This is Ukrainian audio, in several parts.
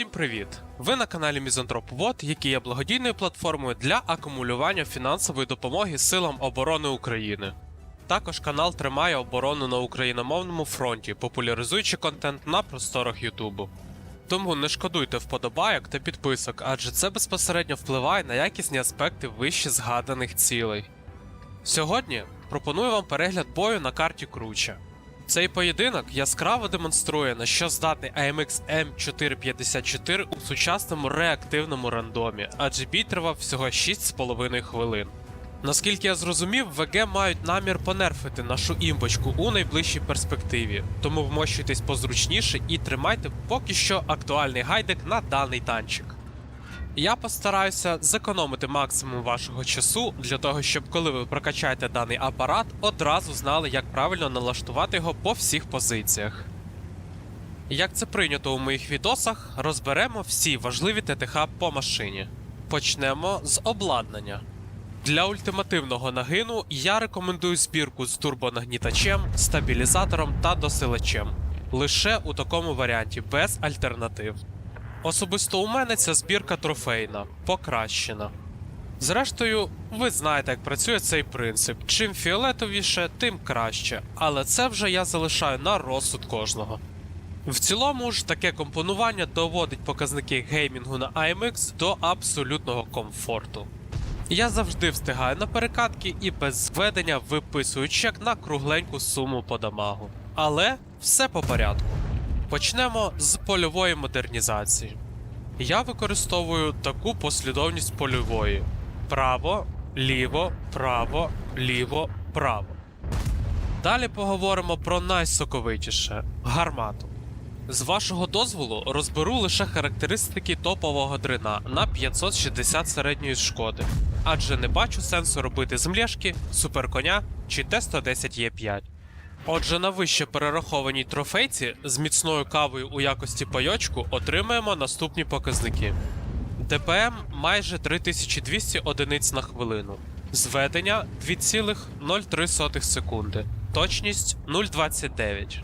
Всім привіт! Ви на каналі Мізантроп.Вот, який є благодійною платформою для акумулювання фінансової допомоги силам оборони України. Також канал тримає оборону на україномовному фронті, популяризуючи контент на просторах Ютубу. Тому не шкодуйте вподобайок та підписок, адже це безпосередньо впливає на якісні аспекти вище згаданих цілей. Сьогодні пропоную вам перегляд бою на карті Круча. Цей поєдинок яскраво демонструє, на що здатний AMX M454 у сучасному реактивному рандомі, адже бій тривав всього 6,5 хвилин. Наскільки я зрозумів, ВГ мають намір понерфити нашу імбочку у найближчій перспективі, тому вмощуйтесь позручніше і тримайте поки що актуальний гайдик на даний танчик. Я постараюся зекономити максимум вашого часу для того, щоб коли ви прокачаєте даний апарат, одразу знали, як правильно налаштувати його по всіх позиціях. Як це прийнято у моїх відосах, розберемо всі важливі ТТХ по машині. Почнемо з обладнання. Для ультимативного нагину я рекомендую збірку з турбонагнітачем, стабілізатором та досилачем. Лише у такому варіанті, без альтернатив. Особисто у мене ця збірка трофейна, покращена. Зрештою, ви знаєте, як працює цей принцип. Чим фіолетовіше, тим краще, але це вже я залишаю на розсуд кожного. В цілому ж таке компонування доводить показники геймінгу на IMX до абсолютного комфорту. Я завжди встигаю на перекатки і без зведення виписую чек на кругленьку суму по дамагу. Але все по порядку. Почнемо з польової модернізації. Я використовую таку послідовність польової: право, ліво, право, ліво, право. Далі поговоримо про найсоковитіше гармату. З вашого дозволу розберу лише характеристики топового дрина на 560 середньої шкоди, адже не бачу сенсу робити з млєшки, суперконя чи Т-110Е5. Отже, на вище перерахованій трофейці з міцною кавою у якості пайочку отримаємо наступні показники. ДПМ майже 3200 одиниць на хвилину, зведення 2,03 секунди, точність 0,29.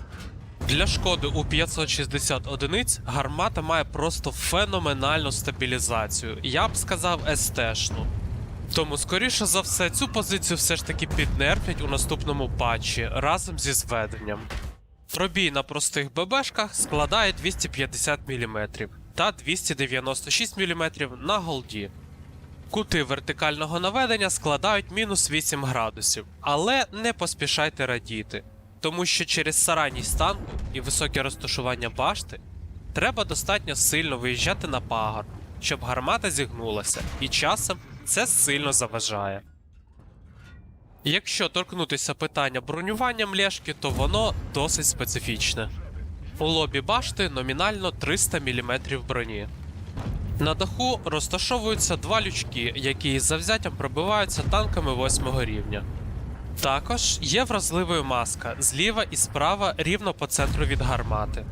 Для шкоди у 560 одиниць гармата має просто феноменальну стабілізацію, я б сказав СТшну. Тому, скоріше за все, цю позицію все ж таки піднерфлять у наступному патчі разом зі зведенням. Пробій на простих ББшках складає 250 мм та 296 мм на голді. Кути вертикального наведення складають мінус 8 градусів, але не поспішайте радіти, тому що через сарайність танку і високе розташування башти треба достатньо сильно виїжджати на пагорб, щоб гармата зігнулася, і часом це сильно заважає. Якщо торкнутися питання бронювання млешки, то воно досить специфічне. У лобі башти номінально 300 мм броні. На даху розташовуються два лючки, які із завзяттям пробиваються танками 8 рівня. Також є вразливою маска зліва і справа рівно по центру від гармати.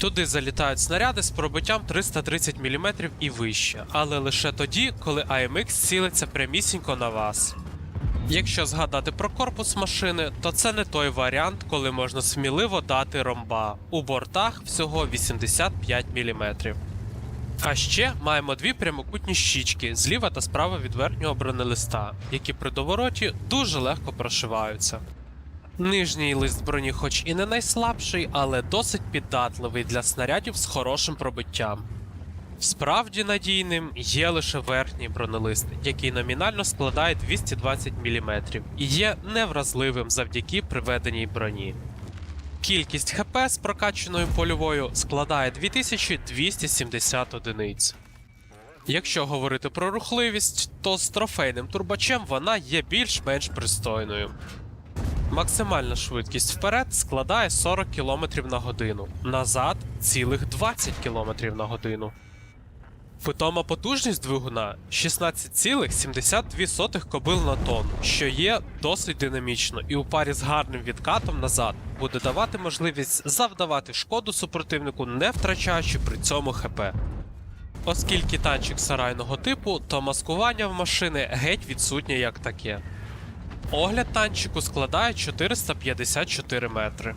Туди залітають снаряди з пробиттям 330 мм і вище, але лише тоді, коли AMX цілиться прямісінько на вас. Якщо згадати про корпус машини, то це не той варіант, коли можна сміливо дати ромба. У бортах всього 85 мм. А ще маємо дві прямокутні щічки зліва та справа від верхнього бронелиста, які при довороті дуже легко прошиваються. Нижній лист броні, хоч і не найслабший, але досить піддатливий для снарядів з хорошим пробиттям. Справді надійним є лише верхній бронелист, який номінально складає 220 мм і є невразливим завдяки приведеній броні. Кількість ХП з прокачаною польовою складає 2270 одиниць. Якщо говорити про рухливість, то з трофейним турбачем вона є більш-менш пристойною. Максимальна швидкість вперед складає 40 км на годину, назад цілих 20 км на годину. Питома потужність двигуна 16,72 кобил на тонну, що є досить динамічно, і у парі з гарним відкатом назад буде давати можливість завдавати шкоду супротивнику, не втрачаючи при цьому ХП. Оскільки танчик сарайного типу, то маскування в машини геть відсутнє як таке. Огляд танчику складає 454 метри.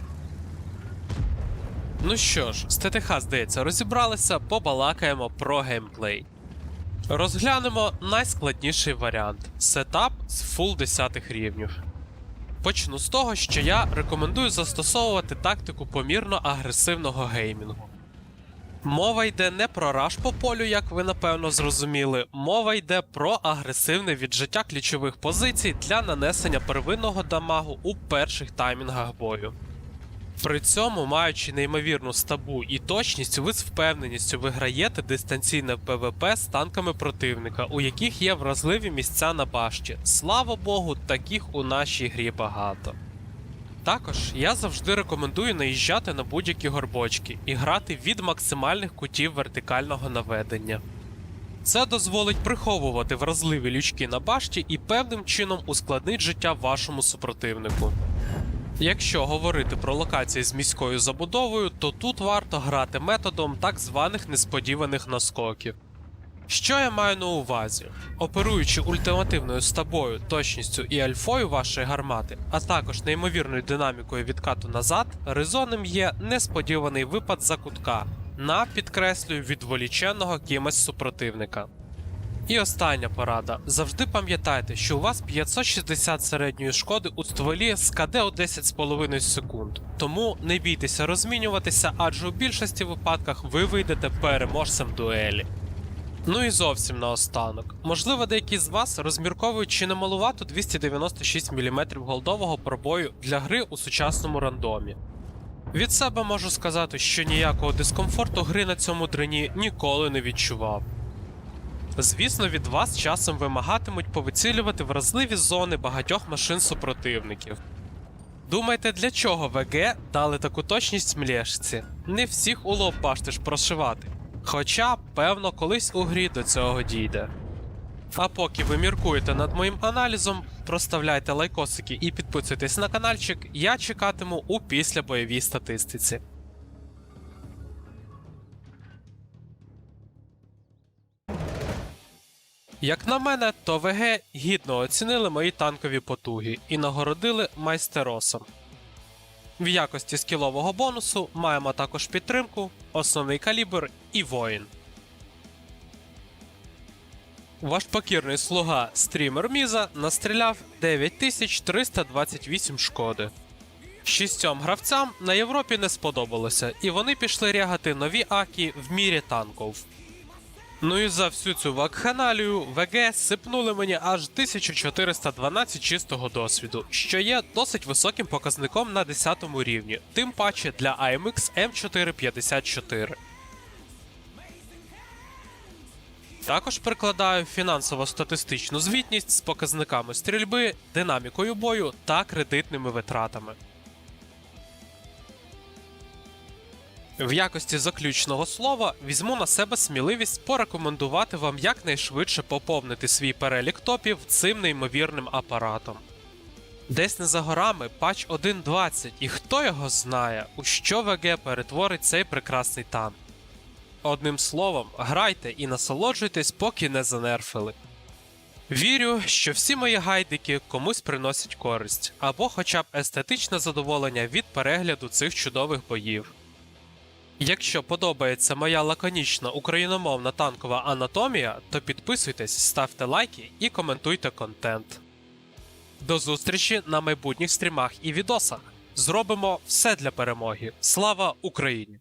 Ну що ж, з ТТХ, здається, розібралися, побалакаємо про геймплей. Розглянемо найскладніший варіант сетап з фул 10 рівнів. Почну з того, що я рекомендую застосовувати тактику помірно агресивного геймінгу. Мова йде не про раш по полю, як ви напевно зрозуміли. Мова йде про агресивне віджиття ключових позицій для нанесення первинного дамагу у перших таймінгах бою. При цьому, маючи неймовірну стабу і точність, ви з впевненістю виграєте дистанційне ПВП з танками противника, у яких є вразливі місця на башті. Слава Богу, таких у нашій грі багато. Також я завжди рекомендую наїжджати на будь-які горбочки і грати від максимальних кутів вертикального наведення. Це дозволить приховувати вразливі лючки на башті і певним чином ускладнить життя вашому супротивнику. Якщо говорити про локації з міською забудовою, то тут варто грати методом так званих несподіваних наскоків. Що я маю на увазі? Оперуючи ультимативною стабою, точністю і альфою вашої гармати, а також неймовірною динамікою відкату назад, резоном є несподіваний випад за кутка на підкреслюю відволіченого кимось супротивника. І остання порада. Завжди пам'ятайте, що у вас 560 середньої шкоди у стволі з КД у 10,5 секунд. Тому не бійтеся розмінюватися, адже у більшості випадках ви вийдете переможцем дуелі. Ну і зовсім наостанок. Можливо, деякі з вас розмірковують чи не малувато 296 мм голдового пробою для гри у сучасному рандомі. Від себе можу сказати, що ніякого дискомфорту гри на цьому дрині ніколи не відчував. Звісно, від вас часом вимагатимуть повицілювати вразливі зони багатьох машин супротивників. Думаєте, для чого ВГ дали таку точність млєшці? Не всіх у лоб башти ж прошивати. Хоча, певно, колись у грі до цього дійде. А поки ви міркуєте над моїм аналізом, проставляйте лайкосики і підписуйтесь на каналчик, я чекатиму у післябойовій статистиці. Як на мене, то ВГ гідно оцінили мої танкові потуги і нагородили майстеросом. В якості скілового бонусу маємо також підтримку, основний калібр і воїн. Ваш покірний слуга стрімер Міза настріляв 9328 шкоди. Шістьом гравцям на Європі не сподобалося, і вони пішли рягати нові акі в мірі танков. Ну і за всю цю вакханалію ВГ сипнули мені аж 1412 чистого досвіду, що є досить високим показником на 10 рівні, тим паче для AMX M454. Також прикладаю фінансово-статистичну звітність з показниками стрільби, динамікою бою та кредитними витратами. В якості заключного слова візьму на себе сміливість порекомендувати вам якнайшвидше поповнити свій перелік топів цим неймовірним апаратом. Десь не за горами патч 1.20, і хто його знає, у що ВГ перетворить цей прекрасний танк. Одним словом, грайте і насолоджуйтесь, поки не занерфили. Вірю, що всі мої гайдики комусь приносять користь або хоча б естетичне задоволення від перегляду цих чудових боїв. Якщо подобається моя лаконічна україномовна танкова анатомія, то підписуйтесь, ставте лайки і коментуйте контент. До зустрічі на майбутніх стрімах і відосах. Зробимо все для перемоги. Слава Україні!